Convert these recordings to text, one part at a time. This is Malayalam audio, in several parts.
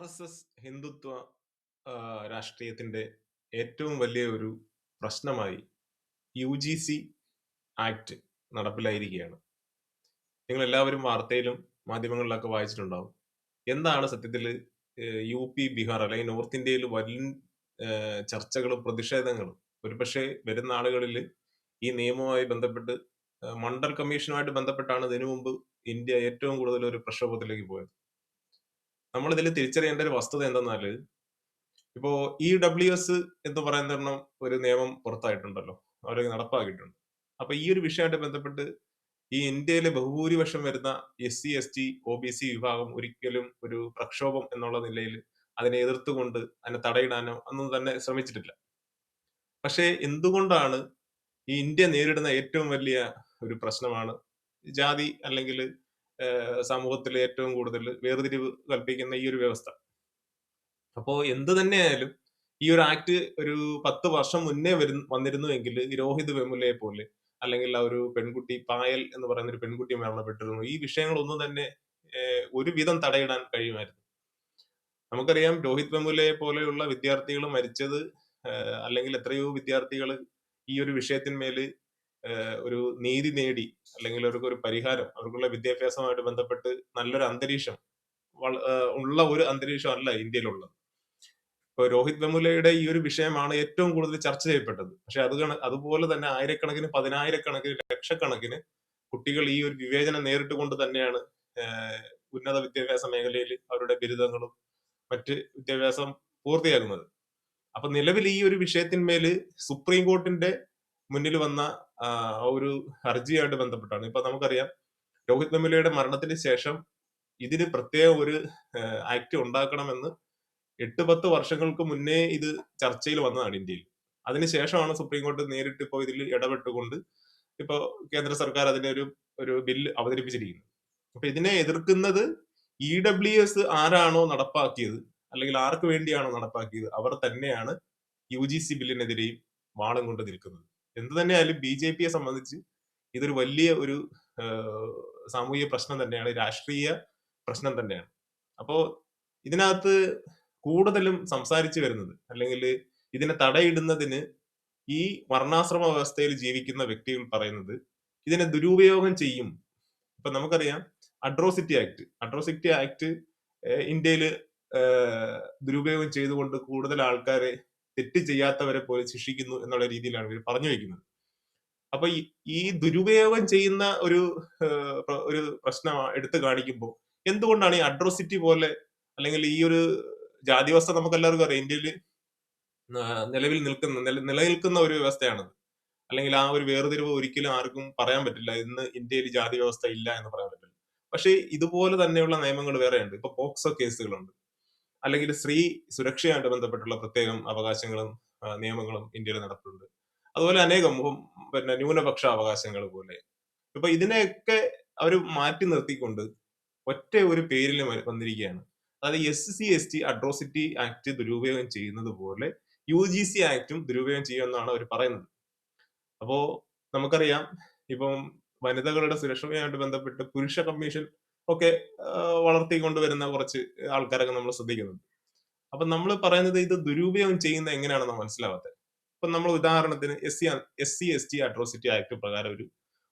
ആർ എസ് എസ് ഹിന്ദുത്വ രാഷ്ട്രീയത്തിന്റെ ഏറ്റവും വലിയ ഒരു പ്രശ്നമായി യു ജി സി ആക്ട് നടപ്പിലായിരിക്കുകയാണ്. നിങ്ങൾ എല്ലാവരും വാർത്തയിലും മാധ്യമങ്ങളിലൊക്കെ വായിച്ചിട്ടുണ്ടാവും. എന്താണ് സത്യത്തിൽ യു പി ബീഹാർ അല്ലെങ്കിൽ നോർത്ത് ഇന്ത്യയിൽ വലിയ ചർച്ചകളും പ്രതിഷേധങ്ങളും? ഒരുപക്ഷെ വരുന്ന ആളുകളിൽ ഈ നിയമവുമായി ബന്ധപ്പെട്ട് മണ്ഡൽ കമ്മീഷനുമായിട്ട് ബന്ധപ്പെട്ടാണ് ഇതിനു മുമ്പ് ഇന്ത്യ ഏറ്റവും കൂടുതൽ ഒരു പ്രക്ഷോഭത്തിലേക്ക് പോയത്. നമ്മൾ ഇതിൽ തിരിച്ചറിയേണ്ട ഒരു വസ്തുത എന്തെന്നാൽ ഇപ്പോ ഇ ഡബ്ല്യു എസ് എന്ന് പറയുന്ന ഒരു നിയമം പുറത്തായിട്ടുണ്ടല്ലോ. അവർ നടപ്പാക്കിയിട്ടുണ്ട്. അപ്പൊ ഈ ഒരു വിഷയമായിട്ട് ബന്ധപ്പെട്ട് ഈ ഇന്ത്യയിലെ ബഹുഭൂരിപക്ഷം വരുന്ന S C S T O B C വിഭാഗം ഒരിക്കലും ഒരു പ്രക്ഷോഭം എന്നുള്ള നിലയിൽ അതിനെ എതിർത്തുകൊണ്ട് അതിനെ തടയിടാനോ ഒന്നും തന്നെ ശ്രമിച്ചിട്ടില്ല. പക്ഷേ എന്തുകൊണ്ടാണ് ഈ ഇന്ത്യ നേരിടുന്ന ഏറ്റവും വലിയ ഒരു പ്രശ്നമാണ് ജാതി അല്ലെങ്കിൽ സമൂഹത്തിൽ ഏറ്റവും കൂടുതൽ വേർതിരിവ് കൽപ്പിക്കുന്ന ഈ ഒരു വ്യവസ്ഥ. അപ്പോ എന്ത് തന്നെയായാലും ഈ ഒരു ആക്ട് ഒരു പത്ത് വർഷം മുന്നേ വരുന്ന വന്നിരുന്നുവെങ്കിൽ ഈ രോഹിത് വെമുലയെ പോലെ അല്ലെങ്കിൽ ആ ഒരു പെൺകുട്ടി പായൽ എന്ന് പറയുന്ന ഒരു പെൺകുട്ടി മരണപ്പെട്ടിരുന്നു. ഈ വിഷയങ്ങളൊന്നും തന്നെ ഒരു വിധം തടയിടാൻ കഴിയുമായിരുന്നു. നമുക്കറിയാം രോഹിത് വെമുലയെ പോലെയുള്ള വിദ്യാർത്ഥികൾ മരിച്ചത് അല്ലെങ്കിൽ എത്രയോ വിദ്യാർത്ഥികൾ ഈ ഒരു വിഷയത്തിന്മേൽ ഏഹ്, ഒരു നീതി നേടി അല്ലെങ്കിൽ അവർക്ക് ഒരു പരിഹാരം അവർക്കുള്ള വിദ്യാഭ്യാസമായിട്ട് ബന്ധപ്പെട്ട് നല്ലൊരു അന്തരീക്ഷം ഉള്ള ഒരു അന്തരീക്ഷം അല്ല ഇന്ത്യയിലുള്ളത്. ഇപ്പൊ രോഹിത് വെമുലയുടെ ഈ ഒരു വിഷയമാണ് ഏറ്റവും കൂടുതൽ ചർച്ച ചെയ്യപ്പെട്ടത്. പക്ഷെ അത് അതുപോലെ തന്നെ ആയിരക്കണക്കിന് പതിനായിരക്കണക്കിന് ലക്ഷക്കണക്കിന് കുട്ടികൾ ഈ ഒരു വിവേചനം നേരിട്ട് കൊണ്ട് തന്നെയാണ് ഉന്നത വിദ്യാഭ്യാസ മേഖലയിൽ അവരുടെ ബിരുദങ്ങളും മറ്റ് വിദ്യാഭ്യാസം പൂർത്തിയാക്കുന്നത്. അപ്പൊ നിലവിൽ ഈ ഒരു വിഷയത്തിന്മേൽ സുപ്രീം കോർട്ടിന്റെ മുന്നിൽ വന്ന ഒരു ഹർജിയായിട്ട് ബന്ധപ്പെട്ടാണ്. ഇപ്പൊ നമുക്കറിയാം രോഹിത് വെമുലയുടെ മരണത്തിന് ശേഷം ഇതിന് പ്രത്യേക ഒരു ആക്ട് ഉണ്ടാക്കണമെന്ന് എട്ട് പത്ത് വർഷങ്ങൾക്ക് മുന്നേ ഇത് ചർച്ചയിൽ വന്നതാണ് ഇന്ത്യയിൽ. അതിനുശേഷമാണ് സുപ്രീം കോടതി നേരിട്ട് ഇപ്പോൾ ഇതിൽ ഇടപെട്ടുകൊണ്ട് ഇപ്പൊ കേന്ദ്ര സർക്കാർ അതിനൊരു ഒരു ബില്ല് അവതരിപ്പിച്ചിരിക്കുന്നത് അപ്പൊ ഇതിനെ എതിർക്കുന്നത് ഇ ഡബ്ല്യു എസ് ആരാണോ നടപ്പാക്കിയത് അല്ലെങ്കിൽ ആർക്ക് വേണ്ടിയാണോ നടപ്പാക്കിയത് അവർ തന്നെയാണ് യു ജി സി ബില്ലിനെതിരെയും വാളം കൊണ്ട് നിൽക്കുന്നത്. എന്ത് തന്നെയായാലും ബി ജെ പിയെ സംബന്ധിച്ച് ഇതൊരു വലിയ ഒരു സാമൂഹിക പ്രശ്നം തന്നെയാണ് രാഷ്ട്രീയ പ്രശ്നം തന്നെയാണ്. അപ്പോ ഇതിനകത്ത് കൂടുതലും സംസാരിച്ചു വരുന്നത് അല്ലെങ്കിൽ ഇതിനെ തടയിടുന്നതിന് ഈ വർണാശ്രമ വ്യവസ്ഥയിൽ ജീവിക്കുന്ന വ്യക്തികൾ പറയുന്നത് ഇതിനെ ദുരുപയോഗം ചെയ്യും. ഇപ്പൊ നമുക്കറിയാം അഡ്രോസിറ്റി ആക്ട് അഡ്രോസിറ്റി ആക്ട് ഇന്ത്യയിൽ ദുരുപയോഗം ചെയ്തുകൊണ്ട് കൂടുതൽ ആൾക്കാരെ തെറ്റ് ചെയ്യാത്തവരെ പോലെ ശിക്ഷിക്കുന്നു എന്നുള്ള രീതിയിലാണ് ഇവർ പറഞ്ഞു വെക്കുന്നത്. അപ്പൊ ഈ ദുരുപയോഗം ചെയ്യുന്ന ഒരു ഒരു പ്രശ്നം എടുത്തു കാണിക്കുമ്പോൾ എന്തുകൊണ്ടാണ് ഈ അഡ്രോസിറ്റി പോലെ അല്ലെങ്കിൽ ഈ ഒരു ജാതിവ്യവസ്ഥ നമുക്ക് എല്ലാവർക്കും അറിയാം. ഇന്ത്യയിൽ നിലവിൽ നിൽക്കുന്ന നിലനിൽക്കുന്ന ഒരു വ്യവസ്ഥയാണ് അല്ലെങ്കിൽ ആ ഒരു വേർതിരിവ് ഒരിക്കലും ആർക്കും പറയാൻ പറ്റില്ല. ഇന്ന് ഇന്ത്യയിൽ ജാതി വ്യവസ്ഥ ഇല്ല എന്ന് പറയാൻ പറ്റില്ല. പക്ഷേ ഇതുപോലെ തന്നെയുള്ള നിയമങ്ങൾ വേറെയുണ്ട്. ഇപ്പൊ പോക്സോ കേസുകളുണ്ട്. അല്ലെങ്കിൽ സ്ത്രീ സുരക്ഷയുമായിട്ട് ബന്ധപ്പെട്ടുള്ള പ്രത്യേകം അവകാശങ്ങളും നിയമങ്ങളും ഇന്ത്യയിൽ നടത്തുന്നുണ്ട്. അതുപോലെ അനേകം പിന്നെ ന്യൂനപക്ഷ അവകാശങ്ങൾ പോലെ. ഇപ്പൊ ഇതിനെയൊക്കെ അവർ മാറ്റി നിർത്തിക്കൊണ്ട് ഒറ്റ ഒരു പേരിൽ വന്നിരിക്കുകയാണ്. അതായത് S C S T atrocity act ദുരുപയോഗം ചെയ്യുന്നത് പോലെ യു ജി സി ആക്ടും ദുരുപയോഗം ചെയ്യുമെന്നാണ് അവർ പറയുന്നത്. അപ്പോ നമുക്കറിയാം ഇപ്പം വനിതകളുടെ സുരക്ഷയുമായിട്ട് ബന്ധപ്പെട്ട് പുരുഷ കമ്മീഷൻ ഒക്കെ വളർത്തി കൊണ്ടുവരുന്ന കുറച്ച് ആൾക്കാരൊക്കെ നമ്മൾ ശ്രദ്ധിക്കുന്നുണ്ട്. അപ്പൊ നമ്മൾ പറയുന്നത് ഇത് ദുരുപയോഗം ചെയ്യുന്ന എങ്ങനെയാണെന്ന് മനസ്സിലാവാത്തത്. ഇപ്പൊ നമ്മൾ ഉദാഹരണത്തിന് S C S C S T atrocity act പ്രകാരം ഒരു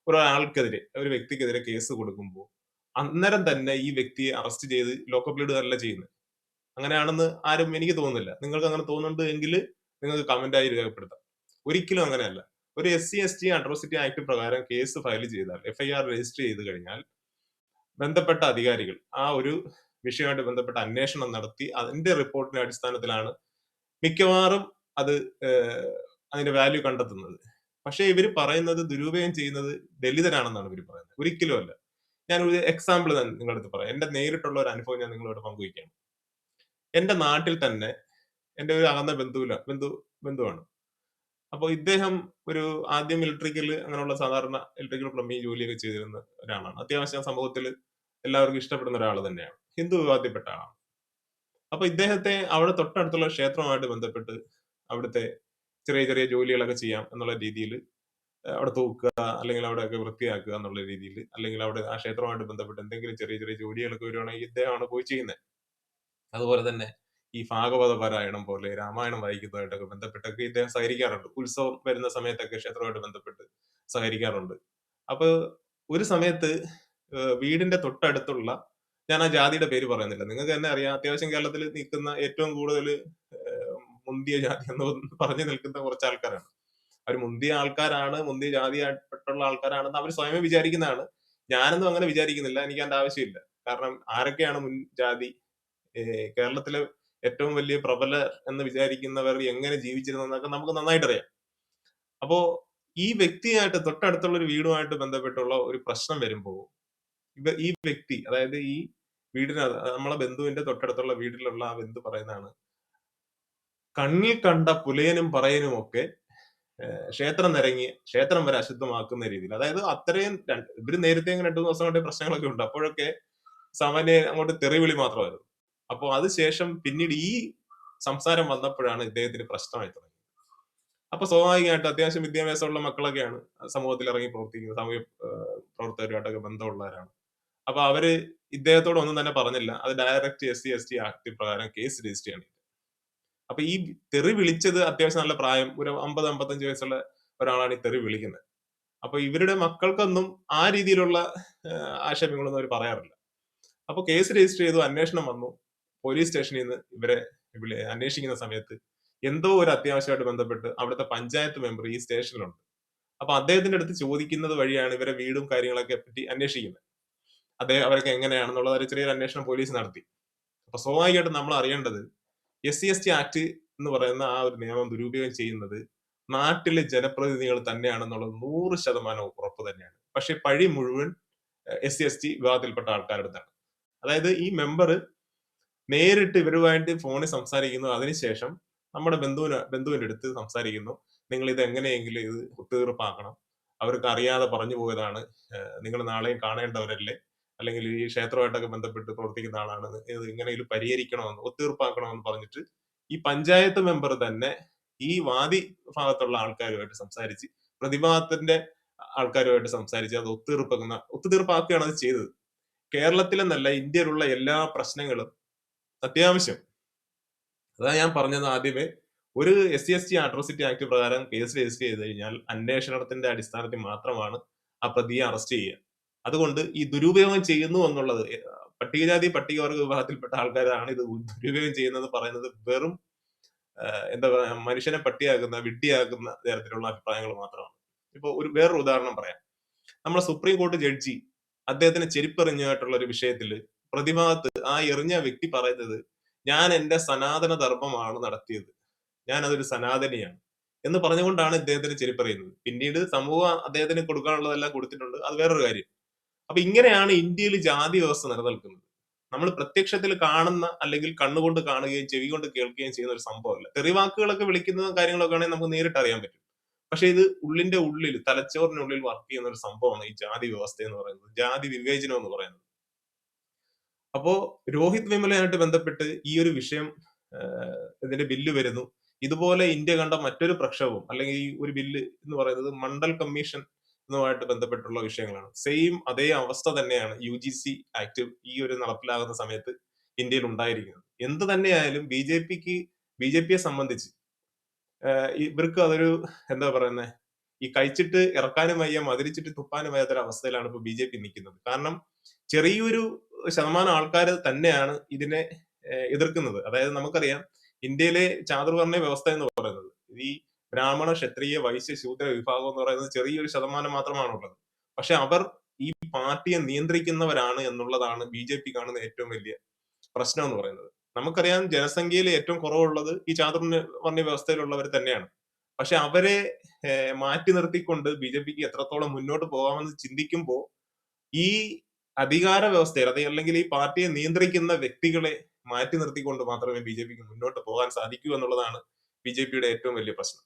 ഒരാൾക്കെതിരെ ഒരു വ്യക്തിക്കെതിരെ കേസ് കൊടുക്കുമ്പോൾ അന്നേരം തന്നെ ഈ വ്യക്തിയെ അറസ്റ്റ് ചെയ്ത് ലോക്കപ്പിലിടുകയല്ല ചെയ്യുന്നത്. അങ്ങനെയാണെന്ന് ആരും എനിക്ക് തോന്നുന്നില്ല. നിങ്ങൾക്ക് അങ്ങനെ തോന്നുന്നുണ്ട് എങ്കിൽ നിങ്ങൾക്ക് കമന്റായി രേഖപ്പെടുത്താം. ഒരിക്കലും അങ്ങനെയല്ല. ഒരു S C S T atrocity act പ്രകാരം കേസ് ഫയൽ ചെയ്താൽ എഫ്ഐആർ രജിസ്റ്റർ ചെയ്ത് കഴിഞ്ഞാൽ ബന്ധപ്പെട്ട അധികാരികൾ ആ ഒരു വിഷയമായിട്ട് ബന്ധപ്പെട്ട അന്വേഷണം നടത്തി അതിന്റെ റിപ്പോർട്ടിന്റെ അടിസ്ഥാനത്തിലാണ് മിക്കവാറും അത് അതിന്റെ വാല്യൂ കണ്ടെത്തുന്നത്. പക്ഷേ ഇവർ പറയുന്നത് ദുരുപയോഗം ചെയ്യുന്നത് ദലിതരാണെന്നാണ് ഇവർ പറയുന്നത്. ഒരിക്കലും അല്ല. ഞാൻ ഒരു എക്സാമ്പിൾ നിങ്ങളുടെ അടുത്ത് പറയാം. എന്റെ നേരിട്ടുള്ള ഒരു അനുഭവം ഞാൻ നിങ്ങളോട് പങ്കുവയ്ക്കുകയാണ്. എന്റെ നാട്ടിൽ തന്നെ എന്റെ ഒരു അകന്ന ബന്ധുവില ബന്ധു ബന്ധുവാണ്. അപ്പോൾ ഇദ്ദേഹം ഒരു ആദ്യം ഇലക്ട്രിക്കൽ അങ്ങനെയുള്ള സാധാരണ ഇലക്ട്രിക്കൽ പ്ലംബിംഗ് ജോലിയൊക്കെ ചെയ്തിരുന്ന ഒരാളാണ്. അത്യാവശ്യം സമൂഹത്തിൽ എല്ലാവർക്കും ഇഷ്ടപ്പെടുന്ന ഒരാൾ തന്നെയാണ്. ഹിന്ദു വിഭാഗത്തിൽപ്പെട്ട ആളാണ്. അപ്പൊ ഇദ്ദേഹത്തെ അവിടെ തൊട്ടടുത്തുള്ള ക്ഷേത്രവുമായിട്ട് ബന്ധപ്പെട്ട് അവിടുത്തെ ചെറിയ ചെറിയ ജോലികളൊക്കെ ചെയ്യാം എന്നുള്ള രീതിയിൽ അവിടെ തൂക്കുക അല്ലെങ്കിൽ അവിടെയൊക്കെ വൃത്തിയാക്കുക എന്നുള്ള രീതിയിൽ അല്ലെങ്കിൽ അവിടെ ആ ക്ഷേത്രവുമായിട്ട് ബന്ധപ്പെട്ട് എന്തെങ്കിലും ചെറിയ ചെറിയ ജോലികളൊക്കെ വരുവാണെങ്കിൽ ഇദ്ദേഹമാണ് പോയി ചെയ്യുന്നത്. അതുപോലെ തന്നെ ഈ ഭാഗവത പാരായണം പോലെ രാമായണം വായിക്കുന്നതായിട്ടൊക്കെ ബന്ധപ്പെട്ടൊക്കെ ഇദ്ദേഹം സഹകരിക്കാറുണ്ട്. ഉത്സവം വരുന്ന സമയത്തൊക്കെ ക്ഷേത്രവുമായിട്ട് ബന്ധപ്പെട്ട് സഹകരിക്കാറുണ്ട്. അപ്പൊ ഒരു സമയത്ത് വീടിന്റെ തൊട്ടടുത്തുള്ള ഞാൻ ആ ജാതിയുടെ പേര് പറയുന്നില്ല. നിങ്ങൾക്ക് തന്നെ അറിയാം അത്യാവശ്യം കേരളത്തിൽ നിൽക്കുന്ന ഏറ്റവും കൂടുതൽ മുന്തിയ ജാതി എന്ന് പറഞ്ഞു നിൽക്കുന്ന കുറച്ച് ആൾക്കാരാണ്. അവർ മുന്തിയ ആൾക്കാരാണ് മുന്തിയ ജാതിയായിട്ടുള്ള ആൾക്കാരാണെന്ന് അവർ സ്വയമേ വിചാരിക്കുന്നതാണ്. ഞാനൊന്നും അങ്ങനെ വിചാരിക്കുന്നില്ല എനിക്ക് അതിന്റെ ആവശ്യമില്ല. കാരണം ആരൊക്കെയാണ് മുൻ ജാതി? കേരളത്തിലെ ഏറ്റവും വലിയ പ്രബല എന്ന് വിചാരിക്കുന്നവർ എങ്ങനെ ജീവിച്ചിരുന്നതെന്നൊക്കെ നമുക്ക് നന്നായിട്ട് അറിയാം. അപ്പോ ഈ വ്യക്തിയായിട്ട് തൊട്ടടുത്തുള്ള ഒരു വീടുമായിട്ട് ബന്ധപ്പെട്ടുള്ള ഒരു പ്രശ്നം വരുമ്പോൾ ഇവ ഈ വ്യക്തി അതായത് ഈ വീടിന് നമ്മളെ ബന്ധുവിന്റെ തൊട്ടടുത്തുള്ള വീട്ടിലുള്ള ആ ബന്ധു പറയുന്നതാണ്. കണ്ണിൽ കണ്ട പുലയനും പറയനും ഒക്കെ ക്ഷേത്രം നിരങ്ങി ക്ഷേത്രം വരെ അശുദ്ധമാക്കുന്ന രീതിയിൽ. അതായത് അത്രയും ഇവർ നേരത്തെ രണ്ടു ദിവസം കൊണ്ട് പ്രശ്നങ്ങളൊക്കെ ഉണ്ട്. അപ്പോഴൊക്കെ സാമാന്യ അങ്ങോട്ട് തെറിവിളി മാത്രമായിരുന്നു. അപ്പൊ അതിനുശേഷം പിന്നീട് ഈ സംസാരം വന്നപ്പോഴാണ് ഇദ്ദേഹത്തിന് പ്രശ്നമായി തുടങ്ങിയത്. അപ്പൊ സ്വാഭാവികമായിട്ട് അത്യാവശ്യം വിദ്യാഭ്യാസമുള്ള മക്കളൊക്കെയാണ് സമൂഹത്തിൽ ഇറങ്ങി പ്രവർത്തിക്കുന്നത് സാമൂഹ്യ പ്രവർത്തകരുമായിട്ടൊക്കെ ബന്ധമുള്ളവരാണ്. അപ്പൊ അവർ ഇദ്ദേഹത്തോട് ഒന്നും തന്നെ പറഞ്ഞില്ല. അത് direct S C S T act പ്രകാരം കേസ് രജിസ്റ്റർ ചെയ്യണം. അപ്പൊ ഈ തെറി വിളിച്ചത് അത്യാവശ്യം നല്ല പ്രായം ഒരു അമ്പത് അമ്പത്തഞ്ച് വയസ്സുള്ള ഒരാളാണ് ഈ തെറി വിളിക്കുന്നത്. അപ്പൊ ഇവരുടെ മക്കൾക്കൊന്നും ആ രീതിയിലുള്ള ആക്ഷേപങ്ങളൊന്നും അവർ പറയാറില്ല. അപ്പൊ കേസ് രജിസ്റ്റർ ചെയ്തു അന്വേഷണം വന്നു. പോലീസ് സ്റ്റേഷനിൽ നിന്ന് ഇവരെ അന്വേഷിക്കുന്ന സമയത്ത് എന്തോ ഒരു അത്യാവശ്യമായിട്ട് ബന്ധപ്പെട്ട് അവിടുത്തെ പഞ്ചായത്ത് മെമ്പർ ഈ സ്റ്റേഷനിലുണ്ട്. അപ്പൊ അദ്ദേഹത്തിന്റെ അടുത്ത് ചോദിക്കുന്നത് വഴിയാണ് ഇവരെ വീടും കാര്യങ്ങളൊക്കെ പറ്റി അന്വേഷിക്കുന്നത്. അദ്ദേഹം അവരൊക്കെ എങ്ങനെയാണെന്നുള്ള ഒരു ചെറിയൊരു അന്വേഷണം പോലീസ് നടത്തി. അപ്പൊ സ്വാഭാവികമായിട്ടും നമ്മൾ അറിയേണ്ടത് S C S T act എന്ന് പറയുന്ന ആ ഒരു നിയമം ദുരുപയോഗം ചെയ്യുന്നത് നാട്ടിലെ ജനപ്രതിനിധികൾ തന്നെയാണെന്നുള്ളത് നൂറ് ശതമാനം ഉറപ്പ് തന്നെയാണ്. പക്ഷെ പഴി മുഴുവൻ എസ് സി എസ് ടി വിഭാഗത്തിൽപ്പെട്ട ആൾക്കാരുടെ അടുത്താണ്. അതായത് ഈ മെമ്പർ നേരിട്ട് ഇവരുമായിട്ട് ഫോണിൽ സംസാരിക്കുന്നു. അതിനുശേഷം നമ്മുടെ ബന്ധുവിന് ബന്ധുവിന്റെ അടുത്ത് സംസാരിക്കുന്നു. നിങ്ങൾ ഇത് എങ്ങനെയെങ്കിലും ഇത് ഒത്തുതീർപ്പാക്കണം. അവർക്ക് അറിയാതെ പറഞ്ഞു പോയതാണ്. നിങ്ങൾ നാളെയും കാണേണ്ടവരല്ലേ? അല്ലെങ്കിൽ ഈ ക്ഷേത്രമായിട്ടൊക്കെ ബന്ധപ്പെട്ട് പ്രവർത്തിക്കുന്ന ആളാണ് ഇത് ഇങ്ങനെയും പരിഹരിക്കണമെന്ന് ഒത്തുതീർപ്പാക്കണമെന്ന് പറഞ്ഞിട്ട് ഈ പഞ്ചായത്ത് മെമ്പർ തന്നെ ഈ വാദി ഭാഗത്തുള്ള ആൾക്കാരുമായിട്ട് സംസാരിച്ച് പ്രതിഭാഗത്തിന്റെ ആൾക്കാരുമായിട്ട് സംസാരിച്ച് അത് ഒത്തുതീർപ്പാക്കുന്ന ഒത്തുതീർപ്പാക്കുകയാണ് അത് ചെയ്തത്. കേരളത്തിലെന്നല്ല ഇന്ത്യയിലുള്ള എല്ലാ പ്രശ്നങ്ങളും അത്യാവശ്യം. അതാ ഞാൻ പറഞ്ഞത് ആദ്യമേ ഒരു S C S T atrocity act പ്രകാരം കേസ് രജിസ്റ്റർ ചെയ്ത് കഴിഞ്ഞാൽ അന്വേഷണത്തിന്റെ അടിസ്ഥാനത്തിൽ മാത്രമാണ് ആ പ്രതിയെ അറസ്റ്റ് ചെയ്യുക. അതുകൊണ്ട് ഈ ദുരുപയോഗം ചെയ്യുന്നു എന്നുള്ളത് പട്ടികജാതി പട്ടികവർഗ വിഭാഗത്തിൽപ്പെട്ട ആൾക്കാരാണ് ഇത് ദുരുപയോഗം ചെയ്യുന്നത് പറയുന്നത് വെറും എന്താ പറയാ മനുഷ്യനെ പട്ടിയാക്കുന്ന വിഡ്ഢിയാക്കുന്ന തരത്തിലുള്ള അഭിപ്രായങ്ങൾ മാത്രമാണ്. ഇപ്പൊ ഒരു വേറൊരു ഉദാഹരണം പറയാം. നമ്മുടെ സുപ്രീം കോടതി ജഡ്ജി അദ്ദേഹത്തിന് ചെരിപ്പെറിഞ്ഞായിട്ടുള്ള ഒരു വിഷയത്തിൽ പ്രതിഭാഗത്ത് ആ എറിഞ്ഞ വ്യക്തി പറയുന്നത് ഞാൻ എന്റെ സനാതന ധർമ്മമാണ് നടത്തിയത്. ഞാൻ അതൊരു സനാതനിയാണ്. എന്ന് പറഞ്ഞുകൊണ്ടാണ് ഇദ്ദേഹത്തിന് ചെരിപ്പറിയുന്നത്. പിന്നീട് സമൂഹം അദ്ദേഹത്തിന് കൊടുക്കാനുള്ളതെല്ലാം കൊടുത്തിട്ടുണ്ട്. അത് വേറൊരു കാര്യം. അപ്പൊ ഇങ്ങനെയാണ് ഇന്ത്യയിൽ ജാതി വ്യവസ്ഥ നിലനിൽക്കുന്നത്. നമ്മൾ പ്രത്യക്ഷത്തിൽ കാണുന്ന അല്ലെങ്കിൽ കണ്ണുകൊണ്ട് കാണുകയും ചെവി കൊണ്ട് കേൾക്കുകയും ചെയ്യുന്ന ഒരു സംഭവമല്ല. തെറിവാക്കുകളൊക്കെ വിളിക്കുന്ന കാര്യങ്ങളൊക്കെ ആണെങ്കിൽ നമുക്ക് നേരിട്ട് അറിയാൻ പറ്റും. പക്ഷെ ഇത് ഉള്ളിന്റെ ഉള്ളിൽ തലച്ചോറിനുള്ളിൽ വർക്ക് ചെയ്യുന്ന ഒരു സംഭവമാണ് ഈ ജാതി വ്യവസ്ഥ എന്ന് പറയുന്നത്. ജാതി വിവേചനം എന്ന് പറയുന്നത്. അപ്പോ രോഹിത് വിമലയായിട്ട് ബന്ധപ്പെട്ട് ഈ ഒരു വിഷയം ഇതിന്റെ ബില്ല് വരുന്നു. ഇതുപോലെ ഇന്ത്യ കണ്ട മറ്റൊരു പ്രക്ഷോഭം അല്ലെങ്കിൽ ഈ ഒരു ബില്ല് എന്ന് പറയുന്നത് മണ്ഡൽ കമ്മീഷൻ എന്നുമായിട്ട് ബന്ധപ്പെട്ടുള്ള വിഷയങ്ങളാണ്. സെയിം അതേ അവസ്ഥ തന്നെയാണ് യു ജി സി ആക്ട് ഈ ഒരു നടപ്പിലാകുന്ന സമയത്ത് ഇന്ത്യയിൽ ഉണ്ടായിരിക്കുന്നത്. എന്ത് തന്നെയായാലും ബി ജെ പിക്ക് ബി ജെ പിയെ സംബന്ധിച്ച് ഇവർക്ക് അതൊരു എന്താ പറയുന്നത് ഈ കഴിച്ചിട്ട് ഇറക്കാനും വയ്യ മതിരിച്ചിട്ട് തുപ്പാനും വയ്യാത്തൊരു അവസ്ഥയിലാണ് ഇപ്പൊ ബി ജെ പി നിൽക്കുന്നത്. കാരണം ചെറിയൊരു ശതമാനം ആൾക്കാർ തന്നെയാണ് ഇതിനെ എതിർക്കുന്നത്. അതായത് നമുക്കറിയാം ഇന്ത്യയിലെ ചാതുർവർണ വ്യവസ്ഥ എന്ന് പറയുന്നത്. ഈ ബ്രാഹ്മണ ക്ഷത്രിയ വൈശ്യ ശൂദ്ര വിഭാഗം എന്ന് പറയുന്നത് ചെറിയൊരു ശതമാനം മാത്രമാണുള്ളത്. പക്ഷെ അവർ ഈ പാർട്ടിയെ നിയന്ത്രിക്കുന്നവരാണ് എന്നുള്ളതാണ് ബി ജെ പി കാണുന്ന ഏറ്റവും വലിയ പ്രശ്നം എന്ന് പറയുന്നത്. നമുക്കറിയാം ജനസംഖ്യയിൽ ഏറ്റവും കുറവുള്ളത് ഈ ചാതുർവർണ വ്യവസ്ഥയിലുള്ളവർ തന്നെയാണ്. പക്ഷെ അവരെ മാറ്റി നിർത്തിക്കൊണ്ട് ബി ജെ പിക്ക് എത്രത്തോളം മുന്നോട്ട് പോകാമെന്ന് ചിന്തിക്കുമ്പോൾ ഈ അധികാര വ്യവസ്ഥയിൽ അത് അല്ലെങ്കിൽ ഈ പാർട്ടിയെ നിയന്ത്രിക്കുന്ന വ്യക്തികളെ മാറ്റി നിർത്തിക്കൊണ്ട് മാത്രമേ ബി ജെ പിക്ക് മുന്നോട്ട് പോകാൻ സാധിക്കൂ എന്നുള്ളതാണ് ബി ജെ പിയുടെ ഏറ്റവും വലിയ പ്രശ്നം.